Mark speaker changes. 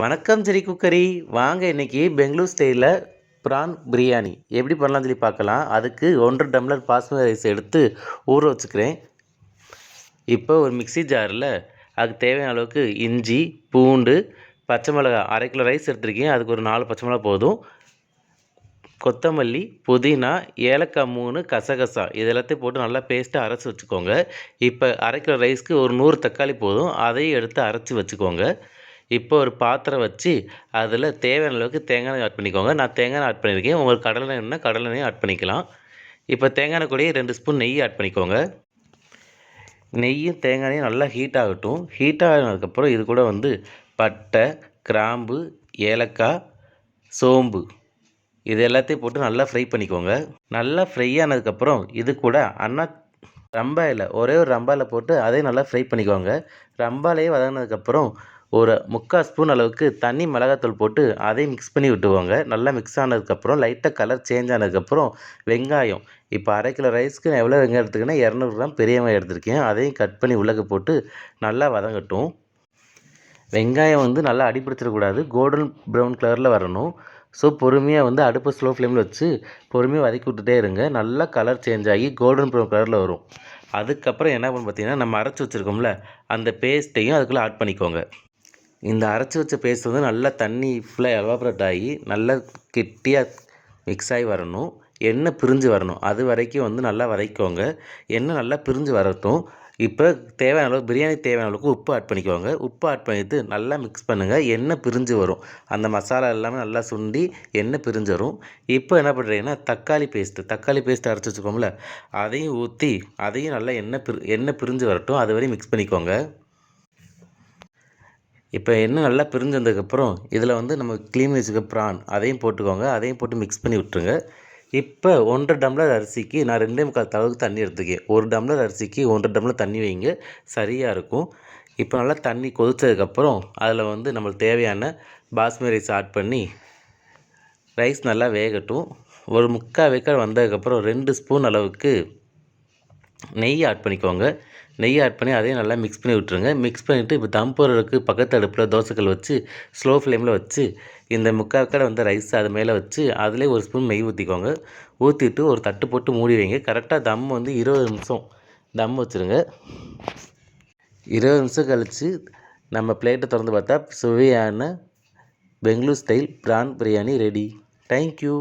Speaker 1: வணக்கம் ஜெரி குக்கரி. வாங்க இன்னைக்கு பெங்களூர் ஸ்டைலில் ப்ரான் பிரியாணி. எப்படி பண்ணலாம்னு சொல்லி பார்க்கலாம். அதுக்கு ஒன்றரை டம்ளர் பாஸ்மதி ரைஸ் எடுத்து ஊற வச்சுக்கிறேன். இப்போ ஒரு மிக்ஸி ஜாரில் அதுக்கு தேவையான அளவுக்கு இஞ்சி பூண்டு பச்சை மிளகா அரை கிலோ ரைஸ் எடுத்திருக்கேன். அதுக்கு ஒரு நாலு பச்சை மிளகா போதும். கொத்தமல்லி புதினா ஏலக்காய் மூணு கசகசா இது எல்லாத்தையும் போட்டு நல்லா பேஸ்ட்டாக அரைச்சி வச்சுக்கோங்க. இப்போ அரை கிலோ ரைஸ்க்கு ஒரு நூறு தக்காளி போதும். அதையும் எடுத்து அரைச்சி வச்சுக்கோங்க. இப்போ ஒரு பாத்திரம் வச்சு அதில் தேவையான அளவுக்கு தேங்காய் எண்ணெய் ஆட் பண்ணிக்கோங்க. நான் தேங்காய் எண்ணெய் ஆட் பண்ணியிருக்கேன். உங்களுக்கு கடலை எண்ணெய்னா கடலை எண்ணெயும் ஆட் பண்ணிக்கலாம். இப்போ தேங்காய் எண்ணெய் கூடயே ரெண்டு ஸ்பூன் நெய் ஆட் பண்ணிக்கோங்க. நெய்யும் தேங்காய் எண்ணெயும் நல்லா ஹீட் ஆகட்டும். ஹீட் ஆகினதுக்கப்புறம் இது கூட வந்து பட்டை கிராம்பு ஏலக்காய் சோம்பு. இது எல்லாத்தையும் போட்டு நல்லா ஃப்ரை பண்ணிக்கோங்க. நல்லா ஃப்ரை ஆனதுக்கப்புறம் இது கூட அண்ணா ரம்பாயில் ஒரே ஒரு ரம்பாயில் போட்டு அதையும் நல்லா ஃப்ரை பண்ணிக்கோங்க. ரம்பாலையே வதங்கினதுக்கப்புறம் ஒரு முக்கால் ஸ்பூன் அளவுக்கு தண்ணி மிளகாத்தூள் போட்டு அதையும் மிக்ஸ் பண்ணி விட்டுவோங்க நல்லா மிக்ஸ் ஆனதுக்கப்புறம் லைட்டாக கலர் சேஞ்ச் ஆனதுக்கப்புறம் வெங்காயம். இப்போ அரை கிலோ ரைஸ்க்கு நான் எவ்வளோ வெங்காயம் எடுத்துக்கேன்னா இரநூறு கிராம் பெரிய வெங்காயம் எடுத்திருக்கேன். அதையும் கட் பண்ணி உள்ளக்க போட்டு நல்லா வதங்கட்டும். வெங்காயம் வந்து நல்லா அடிப்பிடிச்சிடக்கூடாது கோல்டன் ப்ரௌன் கலரில் வரணும். ஸோ பொறுமையாக வந்து அடுப்பை ஸ்லோ ஃப்ளேமில் வச்சு பொறுமையாக வதக்கி விட்டுட்டே இருங்க. நல்லா கலர் சேஞ்ச் ஆகி கோல்டன் ப்ரௌன் கலரில் வரும். அதுக்கப்புறம் என்ன பண்ணு பார்த்தீங்கன்னா நம்ம அரைச்சி வச்சுருக்கோம்ல அந்த பேஸ்ட்டையும் அதுக்குள்ளே ஆட் பண்ணிக்கோங்க. இந்த அரைச்சி வச்ச பேஸ்ட் வந்து நல்லா தண்ணி ஃபுல்லாக எவாப்ரேட் ஆகி நல்லா கெட்டியாக மிக்ஸ் ஆகி வரணும். எண்ணெய் பிரிஞ்சு வரணும். அது வரைக்கும் வந்து நல்லா வதக்கிக்கோங்க. எண்ணெய் நல்லா பிரிஞ்சு வரட்டும். இப்போ தேவையான அளவுக்கு பிரியாணி தேவையான அளவுக்கு உப்பு ஆட் பண்ணிக்கோங்க. உப்பு ஆட் பண்ணிவிட்டு நல்லா மிக்ஸ் பண்ணுங்கள் எண்ணெய் பிரிஞ்சு வரும். அந்த மசாலா எல்லாமே நல்லா சுண்டி எண்ணெய் பிரிஞ்சு வரும். இப்போ என்ன பண்ணுறீங்கன்னா தக்காளி பேஸ்ட்டு தக்காளி பேஸ்ட் அரைச்சி வச்சுக்கோம்ல அதையும் ஊற்றி அதையும் நல்லா எண்ணெய் பிரி எண்ணெய் பிரிஞ்சு வரட்டும். அது வரையும் மிக்ஸ் பண்ணிக்கோங்க. இப்போ எண்ணெய் நல்லா பிரிஞ்சதுக்கப்புறம் இதில் வந்து நம்ம க்ளீன் வச்சுக்க ப்ரான் அதையும் போட்டுக்கோங்க அதையும் போட்டு மிக்ஸ் பண்ணி விட்டுருங்க. இப்போ ஒன்றரை டம்ளர் அரிசிக்கு நான் ரெண்டே முக்கால் அளவுக்கு தண்ணி எடுத்துக்கேன். ஒரு டம்ளர் அரிசிக்கு ஒன்றரை டம்ளர் தண்ணி வைங்க சரியாக இருக்கும். இப்போ நல்லா தண்ணி கொதித்ததுக்கப்புறம் அதில் வந்து நம்மளுக்கு தேவையான பாஸ்மதி ரைஸ் ஆட் பண்ணி ரைஸ் நல்லா வேகட்டும். ஒரு முக்கால் வேக்காடு வந்ததுக்கப்புறம் ரெண்டு ஸ்பூன் அளவுக்கு நெய் ஆட் பண்ணிக்கோங்க. நெய் ஆட் பண்ணி அதையும் நல்லா மிக்ஸ் பண்ணி விட்டுருங்க. மிக்ஸ் பண்ணிவிட்டு இப்போ தம் போடுறதுக்கு பக்கத்து அடுப்பில் தோசைக்கல் வச்சு ஸ்லோ ஃப்ளேமில் வச்சு இந்த முக்கால் கடை வந்து ரைஸ் அது மேலே வச்சு அதிலே ஒரு ஸ்பூன் நெய் ஊற்றிக்கோங்க ஊற்றிட்டு ஒரு தட்டு போட்டு மூடி வைங்க. கரெக்டாக தம் வந்து இருபது நிமிஷம் தம் வச்சுருங்க. இருபது நிமிஷம் கழித்து நம்ம பிளேட்டை திறந்து பார்த்தா சுவையான Bangalore style prawn biryani ready thank you